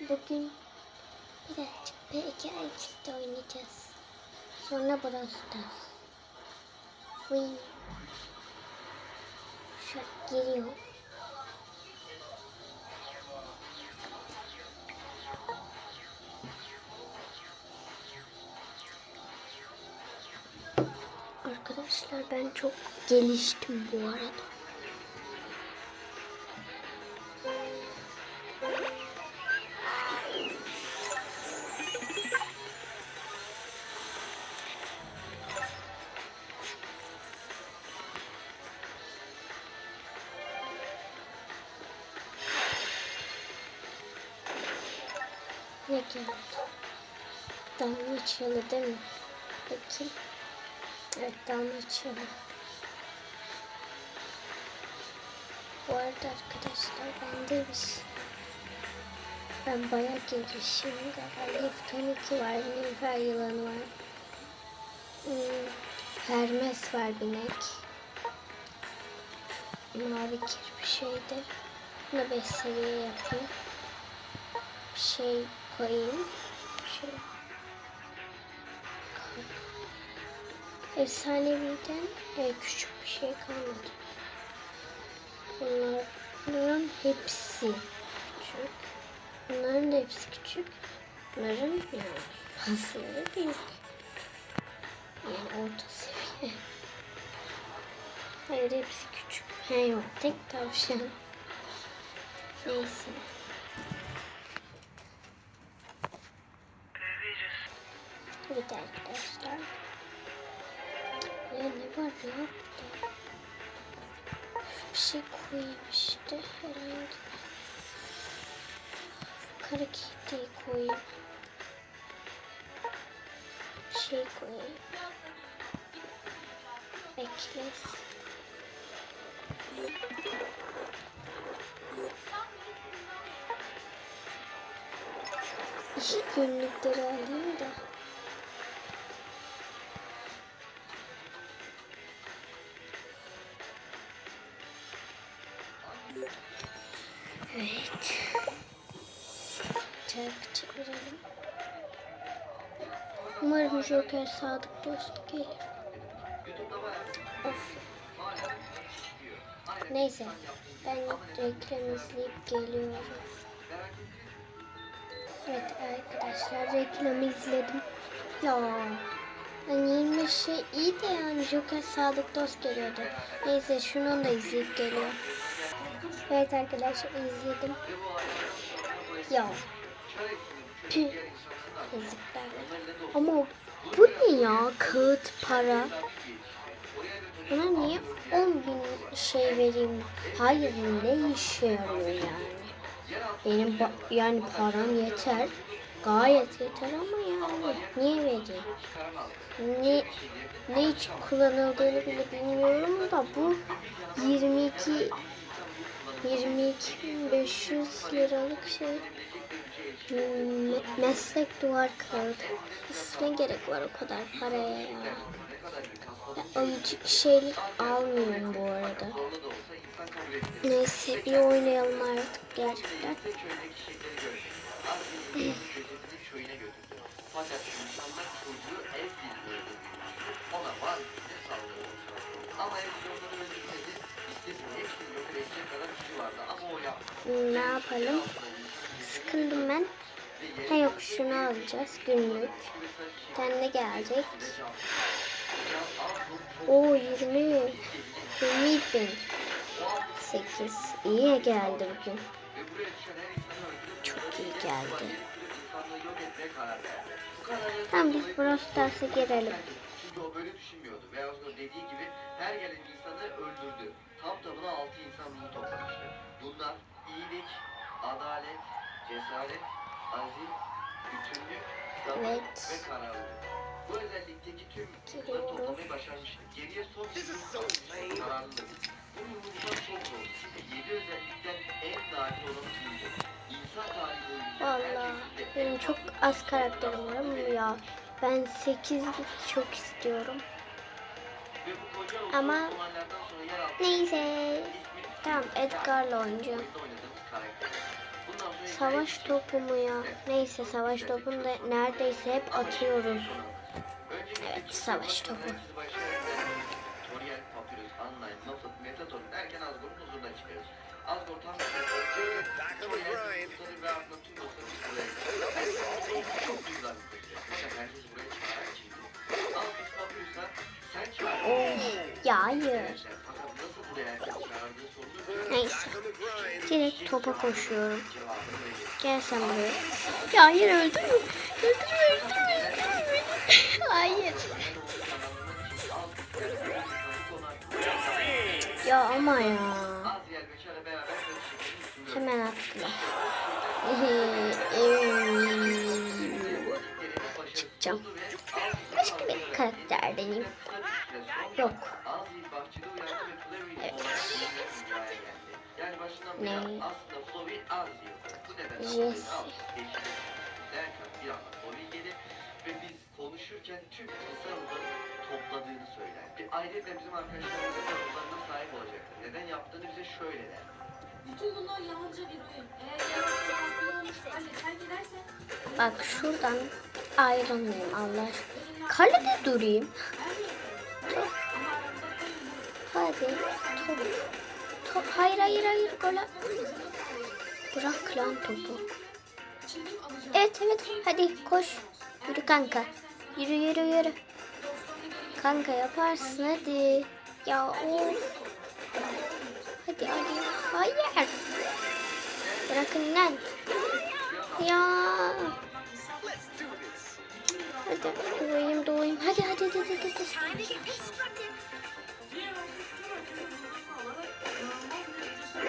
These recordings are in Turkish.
Bugün birazcık PKX'de oynayacağız. Sonra Brawl Stars. Uy. Şart geliyor. Arkadaşlar ben çok geliştim bu arada. Ne geldi? Dalmaçyalı değil mi? Bakayım. Evet dalmaçyalı. Bu arada arkadaşlar bende bir şey. Ben bayağı gelişim. Lifton 2 var. Nilüfer yılanı var. Hmm, Hermes var binek. Mavi bir şeydi. Bunu 5 seviye yapayım. Şey koyayım. Şey. Efsaneviden e, küçük bir şey kalmadı. Bunlar, bunların hepsi küçük. Bunların da hepsi küçük. Bunların yani bazıları büyük. Yani orta seviye. Hayır hepsi küçük. He yok tek tavşan. Neyse. Arkadaşlar. Ya ne var ya? Bir şey koyayım işte herhangi. Kara kediyi koyayım. Bir şey koyayım. Bekles. İşi günlükleri alayım. Çarkı çevirelim. Umarım Joker sadık dost gelir. Of. Neyse. Ben reklam izleyip geliyorum. Evet arkadaşlar reklam izledim. Ya. Hani 25 şey iyi de yani Joker sadık dost geliyordu. Neyse şunu da izleyip geliyorum. Evet arkadaşlar izledim. Ya. Yazıklar. Ama bu ne ya? Kağıt para. Buna niye 10 bin şey vereyim? Hayır ne işe yarıyor yani? Benim yani param yeter. Gayet yeter ama yani niye vereyim? Ne ne için kullanıldığını bile bilmiyorum da bu 22 22.500 liralık şey meslek duvar kağıdı. Ne gerek var o kadar paraya ya. ya ayıcık şeyler almıyorum bu arada. Neyse bir oynayalım artık gerçekten. Yapmadı. Ne yapalım? Sıkıldım ben. Ha yok şunu alacağız günlük. Ne gelecek? Oo 20. 20 bin. 8. İyi geldi bugün. Çok iyi geldi. Tamam biz Brawl Stars'a girelim. O böyle düşünmüyordu. Veya o dediği gibi her gelen insanı öldürdü. Tam tamına altı insan ruhu toplamıştı. Bunlar iyilik, adalet, cesaret, azim, bütünlük, sabır Evet. ve kararlılık. Bu özellikteki tüm bunları toplamayı başarmıştı. Geriye son bir kararlılık. Bu yumurta çok zor. Ve yedi özellikten en nadir olanı buydu. İnsan tarihi boyunca Valla benim çok az karakterim var ama ya ben 8 bit çok istiyorum. Ama. Neyse. Tamam Edgar'la oynayacağım. Savaş topu mu ya? Neyse savaş topunu da neredeyse hep atıyoruz. Evet savaş topu. Toriel, Papyrus, Online, Toriel, Toriel ve ardından tüm dostlarımız buraya bir herkes buraya çağıran kimdi? Alphys Papyrus'a sen çağırdın. Of ya hayır. Fakat nasıl buraya herkes çağırdığı sorulur. Neyse. Attılar. Çıkacağım. Başka bir. Yok. Ne? Jesse. Ve biz konuşurken tüm kısa yolları topladığını söyler. Bir ayrıca bizim arkadaşlarımız da sahip olacaktır. Neden yaptığını bize şöyle der. Bütün bunlar yalnızca bir oyun. Eğer yarın olmuş halde terk edersen Bak şuradan ayrılmayayım Allah aşkına. Kalede durayım. Top. Hadi top. Top. Hayır hayır hayır gol Bırak lan topu. Evet evet hadi koş. Yürü kanka. Yürü yürü yürü. Kanka yaparsın hadi. Ya of. Hadi hadi. Hayır. Bırakın lan. Ya. Hadi doğayım doğayım. Hadi hadi hadi hadi. hadi.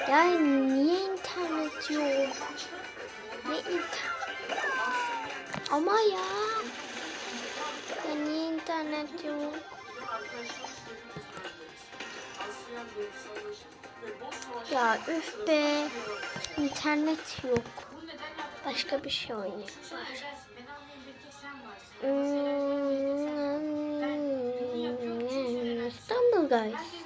Ya niye internet yok? Ne internet? Ama ya. Ya niye internet yok? Ya üf be. İnternet yok. Başka bir şey tek sen varsın. Hmm, İstanbul Guys.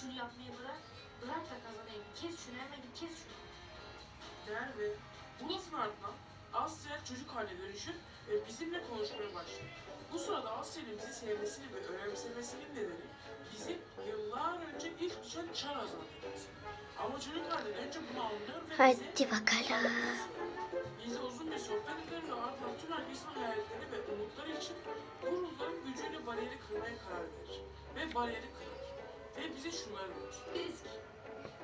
Şunu yapmayı bırak. Bırak da kazanayım. Kes şunu hemen kes şunu. Der ve bu lafın ardından Asya çocuk haline dönüşüp e, bizimle konuşmaya başlıyor. Bu sırada Asya'nın bizi sevmesini ve önemsemesinin nedeni bizim yıllar önce ilk düşen çar azaltmamız. Ama çocuk halinde önce bunu anlıyor ve Hadi bakalım. bize uzun bir sohbet eder ve ardından tüm herkesin hayalleri ve umutları için bu ruhların gücüyle bariyeri kırmaya karar verir. Ve bariyeri kırar. Ve bize şunları verir. Risk.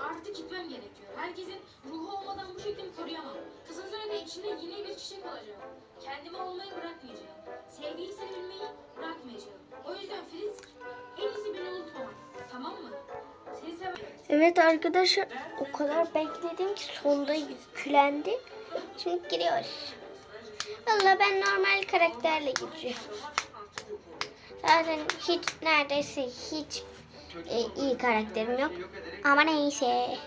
Artık gitmem gerekiyor. Herkesin ruhu olmadan bu şeklimi koruyamam. Kısa sürede içinde yeni bir çiçek olacağım. Kendimi olmayı bırakmayacağım. Sevgiyi sevilmeyi bırakmayacağım. O yüzden Frisk en iyisi beni unutmamak. Tamam mı? Seni seven... Evet arkadaşlar o kadar bekledim ki sonunda yüklendi. Şimdi giriyoruz. Valla ben normal karakterle gireceğim. Zaten hiç neredeyse hiç e, iyi karakterim yok. Ama neyse.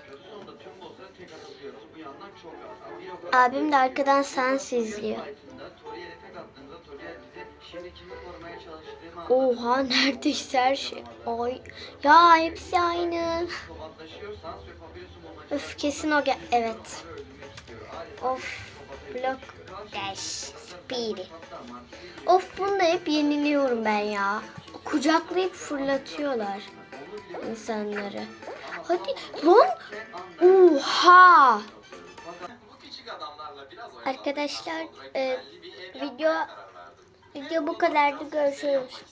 Abim de arkadan sans izliyor. Oha neredeyse her şey. Ay. Ya hepsi aynı. Öf kesin o gel. Evet. Of. Block dash bir Of bunu da hep yeniliyorum ben ya. Kucaklayıp fırlatıyorlar insanları. Hadi lan. Oha. Arkadaşlar e, video video bu kadardı görüşürüz.